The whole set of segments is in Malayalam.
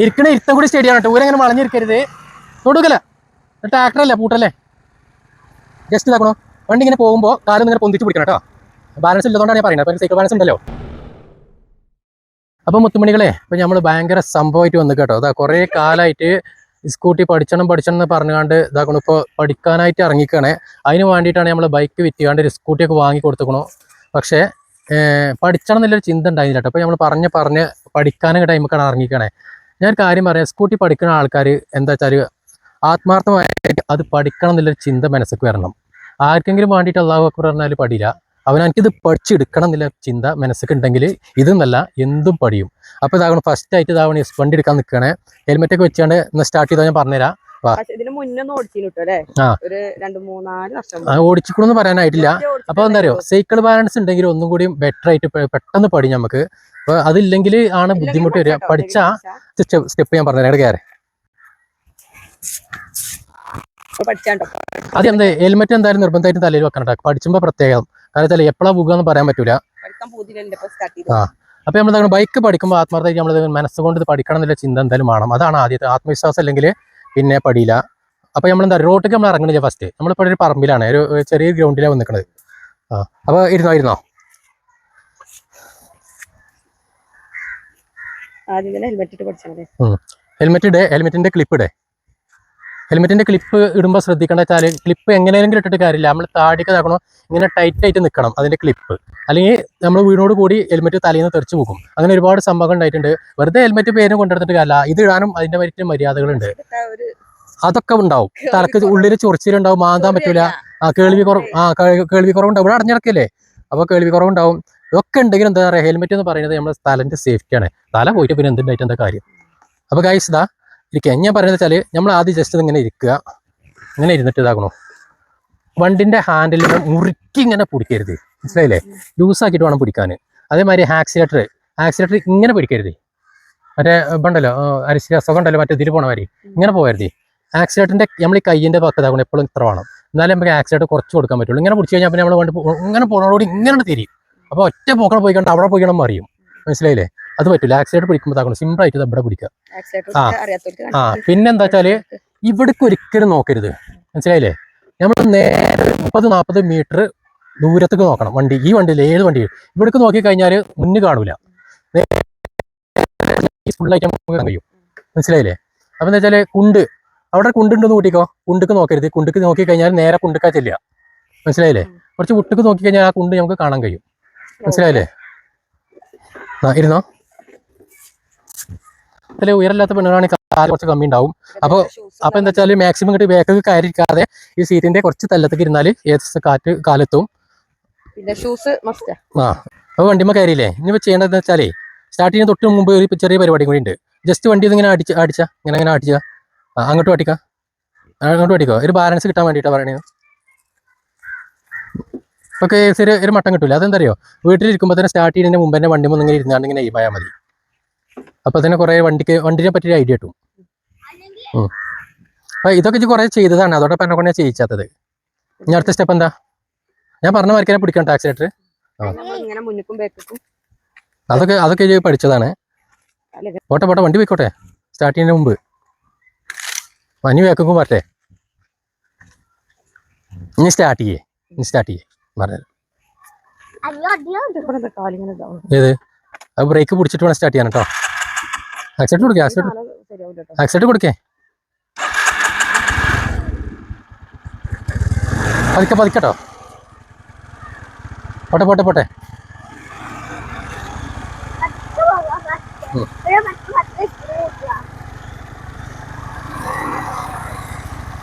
ഇരിക്കണ ഇരുത്തം കൂടി സ്റ്റേഡിയാണ് കേട്ടോ. ഊരങ്ങനെ വളഞ്ഞിരിക്കരുത്. തൊടുക്കല ട്രാക്ടറല്ലേ പൂട്ടല്ലേ? ജസ്റ്റ് ഇതാക്കണോ. വണ്ടി ഇങ്ങനെ പോകുമ്പോൾ കാലം ഇങ്ങനെ പൊന്തിച്ച് പിടിക്കണം കേട്ടോ. ബാലൻസ് ഇല്ലതുകൊണ്ടാണ് ഞാൻ പറയുന്നത്. അപ്പം സൈക്കിൾ ബാലൻസ് ഉണ്ടല്ലോ. അപ്പം മുത്തുമണികളെ ഇപ്പം നമ്മൾ ഭയങ്കര സംഭവമായിട്ട് വന്നു കേട്ടോ. അതാ കുറേ കാലമായിട്ട് സ്കൂട്ടി പഠിച്ചണം പഠിച്ചണം എന്ന് പറഞ്ഞുകൊണ്ട് ഇതാക്കണം. ഇപ്പോൾ പഠിക്കാനായിട്ട് ഇറങ്ങിക്കണേ. അതിന് വേണ്ടിയിട്ടാണ് നമ്മൾ ബൈക്ക് വിറ്റുകാണ്ട് ഒരു സ്കൂട്ടിയൊക്കെ വാങ്ങി കൊടുത്തുക്കണോ. പക്ഷേ പഠിച്ചണം എന്നുള്ളൊരു ചിന്ത ഉണ്ടായിരുന്നില്ല കേട്ടോ. അപ്പോൾ നമ്മൾ പറഞ്ഞ് പറഞ്ഞ് പഠിക്കാനൊക്കെ ടൈമൊക്കെയാണ് ഇറങ്ങിക്കണേ. ഞാൻ കാര്യം പറയാം. സ്കൂട്ടി പഠിക്കുന്ന ആൾക്കാർ എന്താ വെച്ചാൽ ആത്മാർത്ഥമായിട്ട് അത് പഠിക്കണം എന്നുള്ളൊരു ചിന്ത മനസ്സിലേക്ക് വരണം. ആർക്കെങ്കിലും വേണ്ടിയിട്ട് അള്ളാഹു അക്ബർ പറഞ്ഞാൽ പഠില്ല. അവൻ എനിക്കിത് പഠിച്ചെടുക്കണം എന്നുള്ള ചിന്ത മനസ്സിലേക്ക് ഉണ്ടെങ്കിൽ ഇതെന്നല്ല എന്തും പഠിയും. അപ്പോൾ ഇതാകണം ഫസ്റ്റ് ആയിട്ട് ഇതാവണം വണ്ടി എടുക്കാൻ നിൽക്കണേ. ഹെൽമെറ്റൊക്കെ വെച്ചാണ്ട് ഒന്ന് സ്റ്റാർട്ട് ചെയ്താൽ ഞാൻ പറഞ്ഞുതരാം. ഇതിന് മുന്നേ ഒന്ന് ഓടിച്ചിന് കേട്ടോ അല്ലേ? ഒരു രണ്ട് മൂന്നാൽ വർഷം ഓടിച്ചിക്കണമെന്ന് പറയാനായിട്ടില്ല. അപ്പൊ എന്താ അറിയോ സൈക്കിൾ ബാലൻസ് ഉണ്ടെങ്കിൽ ഒന്നും കൂടി ബെറ്റർ ആയിട്ട് പെട്ടെന്ന് പഠി നമുക്ക്. അപ്പൊ അതില്ലെങ്കിൽ ആണ് ബുദ്ധിമുട്ട് വരിക. പഠിച്ച സ്റ്റെപ്പ് ഞാൻ പറഞ്ഞുതരാം. കയറി. അത് എന്ത് ഹെൽമെറ്റ് എന്തായാലും നിർബന്ധമായിട്ടും തലയിൽ വെക്കണം പഠിച്ചുമ്പോ പ്രത്യേകം. കാരണം വെച്ചാൽ എപ്പോഴാ പോകുകയെന്ന് പറയാൻ പറ്റൂല. ആ. അപ്പൊ നമ്മൾ ബൈക്ക് പഠിക്കുമ്പോൾ ആത്മാർത്ഥമായിട്ട് നമ്മൾ മനസ്സുകൊണ്ട് ഇത് പഠിക്കണം എന്നുള്ള ചിന്ത എന്തായാലും വേണം. അതാണ് ആദ്യത്തെ ആത്മവിശ്വാസം അല്ലെങ്കിൽ പിന്നെ പടിയില. അപ്പോൾ നമ്മൾ എന്താ റോട്ടിലേക്ക് നമ്മൾ ഇറങ്ങണില്ല ഫസ്റ്റ് നമ്മളിപ്പോൾ ഒരു പറമ്പിലാണ് ഒരു ചെറിയ ഗ്രൗണ്ടിലാണ് നിൽക്കുന്നത് ആ അപ്പോൾ ഇരുന്നോ ഇരുന്നോ? ഹെൽമെറ്റ് ഇടേ ഹെൽമെറ്റിന്റെ ക്ലിപ്പ് ഇടേ. ഹെൽമെറ്റിന്റെ ക്ലിപ്പ് ഇടുമ്പോൾ ശ്രദ്ധിക്കേണ്ട വെച്ചാൽ ക്ലിപ്പ് എങ്ങനെയെങ്കിലും ഇട്ടിട്ട് കാര്യമില്ല. നമ്മൾ താടിക്ക് ഇതാക്കണോ ഇങ്ങനെ ടൈറ്റ് ആയിട്ട് നിൽക്കണം അതിന്റെ ക്ലിപ്പ് അല്ലെങ്കിൽ നമ്മൾ വീടിനോട് കൂടി ഹെൽമെറ്റ് തലയിൽ നിന്ന് തെറിച്ച് പോകും. അങ്ങനെ ഒരുപാട് സംഭവങ്ങൾ ഉണ്ടായിട്ടുണ്ട്. വെറുതെ ഹെൽമെറ്റ് പേരും കൊണ്ടെടുത്തിട്ട് കാര്യമില്ല. ഇത് ഇടാനും അതിന്റെ പറ്റിയ മര്യാദകളുണ്ട്. അതൊക്കെ ഉണ്ടാവും. തലക്ക് ഉള്ളിൽ ചൊറിച്ചിലുണ്ടാവും മാന്താൻ പറ്റൂല. ആ കേൾവി കുറവ് ആ കേൾവി കുറവുണ്ടാവും ഇവിടെ അടഞ്ഞിടക്കല്ലേ? അപ്പോൾ കേൾവി കുറവുണ്ടാവും ഇതൊക്കെ ഉണ്ടെങ്കിലും എന്താ പറയുക ഹെൽമെറ്റ് എന്ന് പറയുന്നത് നമ്മുടെ സ്ഥലന്റെ സേഫ്റ്റിയാണ് തല പോയിട്ട് പിന്നെ എന്തുണ്ടായിട്ട് എന്താ കാര്യം? അപ്പോൾ ഗൈസ് ഇതാ ഇരിക്കുക ഞാൻ പറയുന്നത് വെച്ചാൽ നമ്മൾ ആദ്യം ജസ്റ്റ് ഇങ്ങനെ ഇരിക്കുക. ഇങ്ങനെ ഇരുന്നിട്ട് ഇതാക്കണോ. വണ്ടിന്റെ ഹാൻഡിൽ മുറുക്കി ഇങ്ങനെ പിടിക്കരുത്. മനസ്സിലായില്ലേ? ലൂസാക്കിയിട്ട് വേണം പിടിക്കാൻ അതേമാതിരി ആക്സിലേറ്റർ ആക്സിലേറ്റർ ഇങ്ങനെ പിടിക്കരുത്. മറ്റേ ഇതുണ്ടല്ലോ അരിശി രസം ഉണ്ടല്ലോ മറ്റേ ഇതിൽ പോണ മാതിരി. ഇങ്ങനെ പോകരുത്. ആക്സിലേറ്ററിന്റെ നമ്മൾ ഈ കയ്യിന്റെ പക്കത്താക്കണം എപ്പോഴും ഇത്ര വേണം. എന്നാലേ നമുക്ക് ആക്സിലേറ്റർ കുറച്ച് കൊടുക്കാൻ പറ്റുള്ളൂ. ഇങ്ങനെ പിടിച്ച് കഴിഞ്ഞാൽ പിന്നെ നമ്മൾ വണ്ടി ഇങ്ങനെ പോകണോടി ഇങ്ങനെ തിരിയും. അപ്പോൾ ഒറ്റ പോക്കണം പോയിക്കൊണ്ട് കണ്ട് അവിടെ പോയിക്കണം അറിയും മനസ്സിലായില്ലേ? അത് പറ്റില്ല ആക്സിലേറ്റർ പിടിക്കുമ്പോൾ താക്കണം സിമ്പിൾ ആയിട്ട് ഇവിടെ പിടിക്കുക? ആ. ആ. പിന്നെന്താ വെച്ചാൽ ഇവിടേക്ക് ഒരിക്കലും നോക്കരുത്. മനസ്സിലായില്ലേ? നമ്മൾ നേരെ മുപ്പത് നാൽപ്പത് മീറ്റർ ദൂരത്തേക്ക് നോക്കണം. വണ്ടി. ഈ വണ്ടിയിൽ ഏത് വണ്ടി ഇവിടേക്ക് നോക്കി കഴിഞ്ഞാൽ മുന്നിൽ കാണൂല. ഫുള്ളായിട്ട് നമുക്ക് കാണാൻ കഴിയും. മനസ്സിലായില്ലേ? അപ്പം എന്താ വെച്ചാൽ കുണ്ട്. അവിടെ കുണ്ടുണ്ടെന്ന് കൂട്ടിക്കോ. കുണ്ടുക്ക് നോക്കരുത്. കുണ്ടുക്ക് നോക്കി കഴിഞ്ഞാൽ നേരെ കുണ്ടുക്കാ ചെല്ലുക. മനസ്സിലായില്ലേ? കുറച്ച് വിട്ടുക്ക് നോക്കി കഴിഞ്ഞാൽ ആ കുണ്ട് നമുക്ക് കാണാൻ കഴിയും. മനസ്സിലായില്ലേ? ആ ഇരുന്നോ? അതിൽ ഉയരമില്ലാത്ത പെണ്ണുകളാണെങ്കിൽ കാൽ കുറച്ച് കമ്മി ഉണ്ടാവും അപ്പോൾ അപ്പൊ എന്താ വെച്ചാൽ മാക്സിമം ഇങ്ങോട്ട് ബാക്കൊക്കെ കയറിയിരിക്കാതെ ഈ സീറ്റിന്റെ കുറച്ച് തല്ലത്തേക്ക് ഇരുന്നാൽ ഏത് കാറ്റ് കാലെത്തും. പിന്നെ ഷൂസ് മസ്റ്റ് ആ. അപ്പൊ വണ്ടിമ്മ കയറിയില്ലേ? ഇനിയിപ്പോ ചെയ്യേണ്ടതെന്ന് വെച്ചാലേ സ്റ്റാർട്ട് ചെയ്യുന്ന തൊട്ട് മുമ്പ് ഒരു ചെറിയ പരിപാടി കൂടി ഉണ്ട്. ജസ്റ്റ് വണ്ടി ഇതിങ്ങനെ അടിച്ച് അടിച്ച? ഇങ്ങനെ ഇങ്ങനെ അടിച്ച? ആ അങ്ങോട്ട് അടിക്കാം അങ്ങോട്ട് അടിക്കോ ഒരു ബാലൻസ് കിട്ടാൻ വേണ്ടിയിട്ടാണ് പറയണത് ഓക്കെ ഒരു ഒരു മട്ടം കിട്ടില്ല അതെന്താ അറിയോ? വീട്ടിലിരിക്കുമ്പോൾ തന്നെ സ്റ്റാർട്ട് ചെയ്യുന്നതിന് മുമ്പ് തന്നെ വണ്ടി ഇങ്ങനെ ഇരുന്നാണ്ട് ഇങ്ങനെ പോയാൽ മതി. അപ്പൊ തന്നെ കുറെ വണ്ടിക്ക് വണ്ടിനെ പറ്റിയ ഐഡിയ കിട്ടും. അപ്പൊ ഇതൊക്കെ ഇജ്ജ് കുറെ ചെയ്തതാണ്. അതോടെ എന്നെ കൊണ്ട് ഞാൻ ചെയ്യിച്ചാത്തത്. ഇനി അടുത്ത സ്റ്റെപ്പ് എന്താ? ഞാൻ പറഞ്ഞ മാർക്കിനെ പിടിക്കണം ടാക്സിലേറ്റർ അതൊക്കെ അതൊക്കെ പഠിച്ചതാണ്. പോട്ടെ പോട്ടെ വണ്ടി പോയിക്കോട്ടെ. സ്റ്റാർട്ട് ചെയ്യുന്നതിന് മുമ്പ്. പനി വേക്കും പറ്റേ ഇനി സ്റ്റാർട്ട് ചെയ്യേ. ഇനി സ്റ്റാർട്ട് ചെയ്യേ. പറഞ്ഞത് ഏത്? അത് ബ്രേക്ക് പിടിച്ചിട്ട് വേണം സ്റ്റാർട്ട് ചെയ്യാൻ കേട്ടോ. ആക്സിഡന്റ് കൊടുക്കേ കേട്ടോ. ആക്സിഡന്റ് കൊടുക്കേ. പതുക്കെ പതുക്കട്ടോ പോട്ടെ പോട്ടെ പോട്ടെ.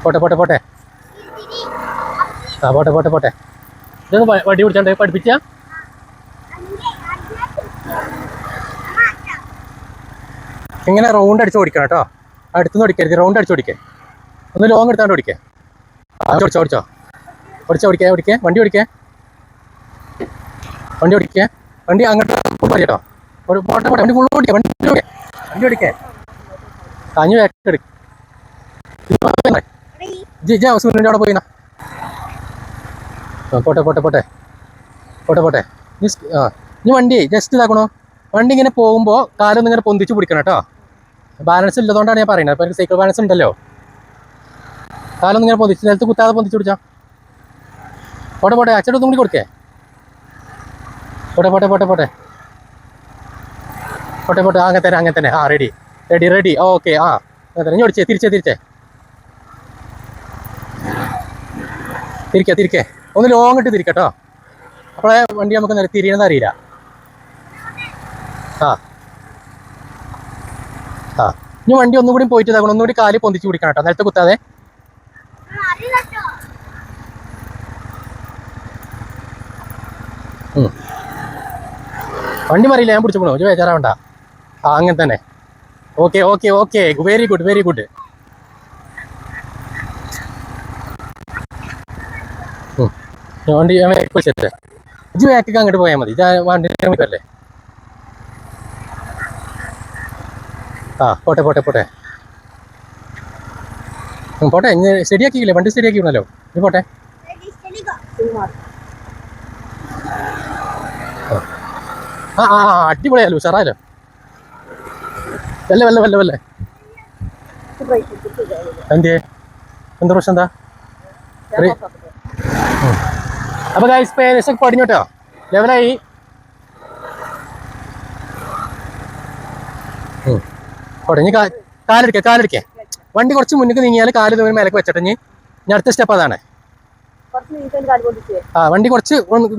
പോട്ടെ പോട്ടെ പോട്ടെ. ആ പോട്ടെ പോട്ടെ പോട്ടെ. ഇതൊന്ന് വടി പഠിപ്പിച്ചാ പഠിപ്പിച്ച? ഇങ്ങനെ റൗണ്ട് അടിച്ച് ഓടിക്കണം കേട്ടോ. അടുത്തുനിന്ന് ഓടിക്കരുത്. റൗണ്ട് അടിച്ച് ഓടിക്കേ. ഒന്ന് ലോങ് എടുത്താണ്ട് ഓടിക്കേ. ഓടിച്ചോ ഓടിച്ചോ. ഓടിച്ചോ ഓടിക്കേ ഓടിക്കേ. വണ്ടി ഓടിക്കേ. വണ്ടി ഓടിക്കേ. വണ്ടി അങ്ങോട്ട് കേട്ടോ. ഒരു പോട്ടെ വണ്ടി ഫുൾ ഓടിക്കേ വണ്ടി ഓടിക്കേ. വണ്ടി ഓടിക്കേ. കാഞ്ഞു വേറെ ജി ജി ഹൗസിന്റെ അവിടെ പോയിന്നാ പോട്ടെ പോട്ടെ പോട്ടെ. പോട്ടെ പോട്ടെ. ആ ഇനി വണ്ടി ജസ്റ്റ് ഇതാക്കണോ? വണ്ടി ഇങ്ങനെ പോകുമ്പോൾ കാലൊന്നും ഇങ്ങനെ പൊന്തിച്ച് പിടിക്കണം കേട്ടോ. ബാലൻസ് ഇല്ലതുകൊണ്ടാണ് ഞാൻ പറയുന്നത്. അപ്പൊ സൈക്കിൾ ബാലൻസ് ഉണ്ടല്ലോ. കാലൊന്നും ഇങ്ങനെ പൊന്തിച്ച് നിലത്ത് കുത്താതെ പൊന്തിച്ചു പിടിച്ചാൽ പോട്ടെ പോട്ടെ. അച്ഛൻ ഒന്നും കൂടി കൊടുക്കേ. പോട്ടെ പോട്ടെ പോട്ടെ പോട്ടെ. പോട്ടെ പോട്ടെ. അങ്ങനെ തന്നെ അങ്ങനെ തന്നെ. ആ റെഡി റെഡി റെഡി ഓക്കെ ആ. അങ്ങനെ തന്നെ. ഇനി ഓടിച്ചേ തിരിച്ചേ തിരിച്ചേ. തിരിക്കേ തിരിക്കേ. ഒന്ന് ലോങ് ഇട്ട് തിരിക്കട്ടോ. അപ്പോഴേ വണ്ടി നമുക്ക് തിരിയണമെന്ന് അറിയില്ല. ആ. ഇനി വണ്ടി ഒന്നും കൂടി പോയിട്ട് ഇതാക്കണം. ഒന്നുകൂടി കാലി പൊന്തിച്ച് പിടിക്കണം കേട്ടോ. നേരത്തെ കുത്താതെ. വണ്ടി മറിയില്ല? ഞാൻ പിടിച്ചു പോണോ? ഒരു ബേജാറാവണ്ട. ആ അങ്ങനെ തന്നെ. Okay okay okay. Very good very good വണ്ടി ഞാൻ വെച്ചിട്ട് ഇജ് വേക്കൊക്കെ അങ്ങോട്ട് പോയാൽ മതി. ഇത് വണ്ടി അല്ലേ ആ പോട്ടെ പോട്ടെ പോട്ടെ. പോട്ടെ ഇനി ശരിയാക്കിയില്ലേ? വണ്ടി ശരിയാക്കിക്കണല്ലോ ഇനി പോട്ടെ. ആ ആ ആ, അടിപൊളിയാലോ സാറായാലോ വല്ല വല്ല വല്ല വല്ല. എന്തേ എന്താ പ്രശ്നം എന്താ? അപ്പൊ ഗൈസ് ഇപ്പൊ ഏകദേശം പടിഞ്ഞോട്ടോ? ലെവലായി പടിഞ്ഞ് കാലെടുക്കുക കാലെടുക്കുക വണ്ടി കുറച്ച് മുന്നിൽ നീങ്ങിയാൽ കാൽ തോന്നി മേലേക്ക് വെച്ചിട്ട് ഇനി ഇനി അടുത്ത സ്റ്റെപ്പ് അതാണ്. ആ വണ്ടി കുറച്ച്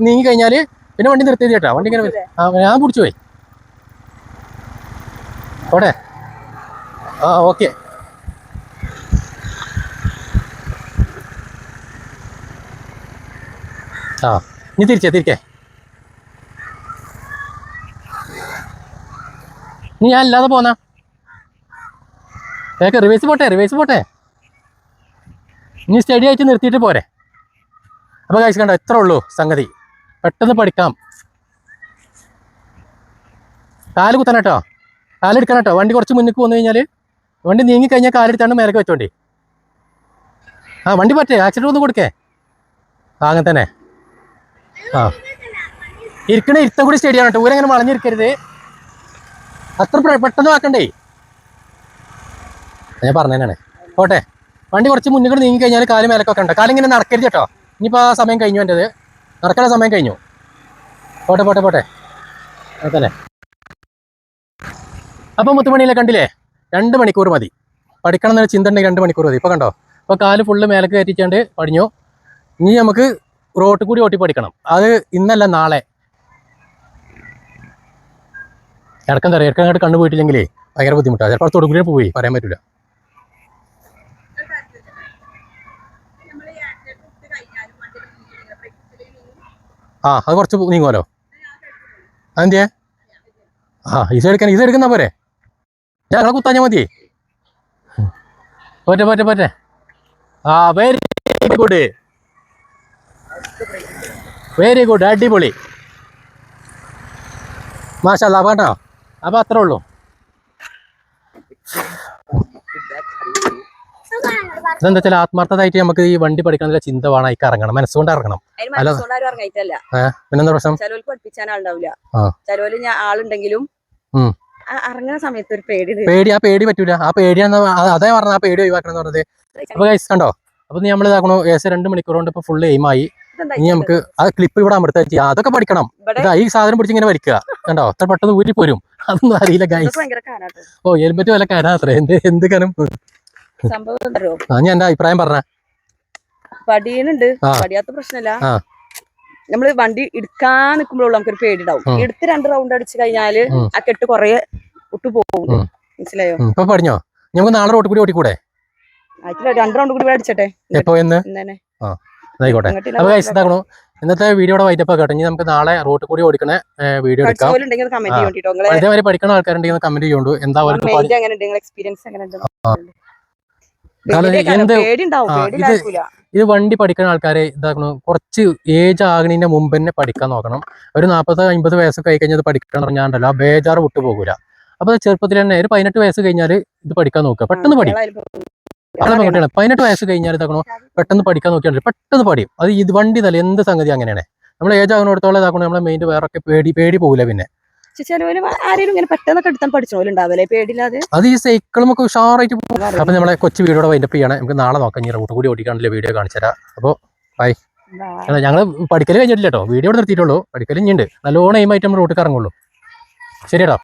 നീങ്ങി കഴിഞ്ഞാൽ പിന്നെ വണ്ടി നിർത്തി കേട്ടോ. വണ്ടി ഇങ്ങനെ ആ ഞാൻ പിടിച്ചു പോയി. ഓടെ. ആ ഓക്കെ. ആ ഇനി തിരിച്ചേ തിരിക്കേ. നീ ഞാൻ അല്ലാതെ പോന്നാ? ഏക്കെ റിവേഴ്സ് പോട്ടെ റിവേഴ്സ് പോട്ടെ. ഇനി സ്റ്റഡി ആയിട്ട് നിർത്തിയിട്ട് പോരെ. അപ്പോൾ കാഴ്ച കണ്ടോ എത്ര ഉള്ളൂ സംഗതി. പെട്ടെന്ന് പഠിക്കാം. കാൽ കുത്തണം കേട്ടോ. കാലെടുക്കണം കേട്ടോ. വണ്ടി കുറച്ച് മുന്നിൽ വന്നു കഴിഞ്ഞാൽ വണ്ടി നീങ്ങി കഴിഞ്ഞാൽ കാലെടുത്താണ് മേലേക്ക് വെച്ചോണ്ടി. ആ വണ്ടി പറ്റേ ആക്സിഡന്റ് ഒന്ന് കൊടുക്കേ. അങ്ങനെ തന്നെ. ആ. ഇരിക്കണ ഇരുത്തം കൂടി സ്റ്റേഡിയാണ് കേട്ടോ. ഊരങ്ങനെ വളഞ്ഞിരിക്കരുത്. അത്ര പെട്ടെന്ന് ആക്കണ്ടേ? ഞാൻ പറഞ്ഞതന്നെയാണ്. ഓട്ടെ വണ്ടി കുറച്ച് മുന്നിൽ നീങ്ങി കഴിഞ്ഞാൽ കാൽ മേലക്കൊക്കെ ഉണ്ട്. കാലിങ്ങനെ നടക്കരുത് കേട്ടോ. ഇനിയിപ്പോൾ ആ സമയം കഴിഞ്ഞു എന്റെത് നടക്കണ സമയം കഴിഞ്ഞു. പോട്ടെ പോട്ടെ പോട്ടെ. അതല്ലേ അപ്പം മുത്തുമണിയിലെ കണ്ടില്ലേ? രണ്ട് മണിക്കൂർ മതി. പഠിക്കണം എന്നൊരു ചിന്ത ഉണ്ടെങ്കിൽ രണ്ട് മണിക്കൂർ മതി. ഇപ്പോൾ കണ്ടോ? ഇപ്പോൾ കാൽ ഫുള്ള് മേലേക്ക് കയറ്റിച്ചാണ്ട് പഠിഞ്ഞു. ഇനി നമുക്ക് റോട്ടിൽ കൂടി ഓട്ടി പഠിക്കണം. അത് ഇന്നല്ല നാളെ. ഇടക്കം തരാം ഇടക്കം കണ്ടു കണ്ണു പോയിട്ടില്ലെങ്കിലേ ഭയങ്കര ബുദ്ധിമുട്ടാണ് ചിലപ്പോൾ തൊടുകൂടി പോയി. പറയാൻ പറ്റില്ല ആ അത് കുറച്ച് നീങ്ങുമല്ലോ? അതെന്തിയേ? ആ ഇത് എടുക്കാൻ ഇത് എടുക്കുന്ന പോരെ. ഞങ്ങളെ കുത്താഞ്ഞാൽ മതിയേ? പോറ്റെ പോറ്റെ പോറ്റെ ആ വെരി ഗുഡ് വെരി ഗുഡ് അടിപൊളി. മാഷല്ല കേട്ടോ അപ്പം അത്രേ ഉള്ളൂ. ഇതെന്താ വെച്ചാൽ ആത്മാർത്ഥമായിട്ട് നമുക്ക് ഈ വണ്ടി പഠിക്കണമെന്നുള്ള ചിന്ത വേണം അതിക്ക് ഇറങ്ങണം മനസ്സുകൊണ്ട് ഇറങ്ങണം. അല്ലോ പിന്നെന്താ പ്രശ്നം? ചിലവർക്ക് പഠിപ്പിച്ചാൻ ആളുണ്ടാവില്ല ആ. ചിലവര് ആളുണ്ടെങ്കിലും. ഇറങ്ങുന്ന സമയത്ത് ഒരു പേടി പേടി ആ പേടി പറ്റൂല. ആ പേടിയാന്ന് അതേ പറഞ്ഞ ആ പേടി ഒഴിവാക്കണം എന്ന് പറഞ്ഞത്. അപ്പൊ ഗൈസ് കണ്ടോ? അപ്പൊ നമ്മൾ ഇതാക്കണു ഏകദേശം രണ്ട് മണിക്കൂർ കൊണ്ട് ഇപ്പൊ ഫുള്ള് എയിമായി ആയി. ഇനി നമുക്ക് ആ ക്ലിപ്പ് ഇവിടെ അമൃത അതൊക്കെ പഠിക്കണം. ഈ സാധനം പിടിച്ച് ഇങ്ങനെ വരിക്കുക കണ്ടോ? അത്ര പെട്ടെന്ന് ഊരി പോരും അതൊന്നും അറിയില്ല ഗൈസ് ഓ ഹെൽമെറ്റ് വല്ല കയറാ അത്ര. എന്ത് എന്ത് കനം? സംഭവം ആ ഞാൻ എന്റെ അഭിപ്രായം പറഞ്ഞ? പടിയുന്നുണ്ട് ആ. പടിയാത്ത പ്രശ്നമില്ല ആ. നമ്മൾ വണ്ടി എടുക്കാൻ നിൽക്കുമ്പോഴുള്ള നമുക്കൊരു പേടി ഉണ്ടാവും. എടുത്ത് രണ്ട് റൗണ്ട് അടിച്ചു കഴിഞ്ഞാൽ ആ കെട്ട് കൊറേ ഒട്ടു പോകും മനസ്സിലായോ? ഇപ്പൊ പടിഞ്ഞോ നമുക്ക് നാളെ റോഡ് കൂടി ഓടിക്കൂടെ? രണ്ട് റൗണ്ട് കൂടി അടിച്ചെ അടിച്ചട്ടെ. എപ്പോ എന്ന്? ആയിക്കോട്ടെ അപ്പൊ ഗൈസ് ഇതാക്കണു. ഇന്നത്തെ വീഡിയോടെ വൈറ്റപ്പ് കേട്ടോ. ഇനി നമുക്ക് നാളെ റോട്ടിൽ കൂടി ഓടിക്കണ വീഡിയോ എടുക്കാം. ഇതേമാതിരി പഠിക്കണ ആൾക്കാരുണ്ടെങ്കിൽ കമന്റ് ചെയ്യുന്നുണ്ട് എന്താ അവർക്ക് എക്സ്പീരിയൻസ് ഇത് വണ്ടി പഠിക്കുന്ന ആൾക്കാരെ ഇതാക്കണം. കുറച്ച് ഏജ് ആകണതിന്റെ മുമ്പ് തന്നെ പഠിക്കാൻ നോക്കണം. ഒരു നാൽപ്പത് അമ്പത് വയസ്സ് ആയി കഴിഞ്ഞാൽ പഠിക്കണം പറഞ്ഞാണ്ടല്ലോ. ആ ബേജാറ് വിട്ടു പോകൂല. അപ്പൊ ചെറുപ്പത്തിൽ തന്നെ ഒരു പതിനെട്ട് വയസ്സ് കഴിഞ്ഞാൽ ഇത് പഠിക്കാൻ നോക്കുക. പെട്ടെന്ന് പഠിക്കും അതാണ് പതിനെട്ട് വയസ്സ് കഴിഞ്ഞാൽ ഇതാക്കണോ. പെട്ടെന്ന് പഠിക്കാൻ നോക്കിയാൽ പെട്ടെന്ന് പഠിയും. അത് ഇത് വണ്ടി തല എന്ത് സംഗതി അങ്ങനെയാണ്. നമ്മൾ ഏജ് ആകുന്നിടത്തോളം ഇതാക്കണോ. നമ്മളെ മെയിന്റെ വേറൊക്കെ പേടി പേടി പോകില്ല പിന്നെ. ചിലവര് ആരെങ്കിലും ഇങ്ങനെ പെട്ടെന്നൊക്കെ എടുത്താൽ പഠിച്ചോലുണ്ടാവല്ലേ പേടിയില്ലാതെ? അത് ഈ സൈക്കിളുമൊക്കെ ഉഷാറായിട്ട് പോകും അപ്പൊ നമ്മളെ കൊച്ചു വീഡിയോടെ വൈൻഡപ്പ് ചെയ്യണം. നമുക്ക് നാളെ നോക്കാം. ഇനി റൂട്ട് കൂടി ഓടിക്കാണല്ലോ വീഡിയോ കാണിച്ചുതരാം അപ്പോൾ ഞങ്ങൾ പഠിക്കൽ കഴിഞ്ഞിട്ടില്ല കേട്ടോ. വീഡിയോ നിർത്തിയിട്ടുള്ളൂ. പഠിക്കൽ ഇനിയുണ്ട്. നല്ലോണം എയിമായിട്ട് നമ്മൾ റൂട്ടിൽ ഇറങ്ങുള്ളൂ. ശരിയാട്ടോ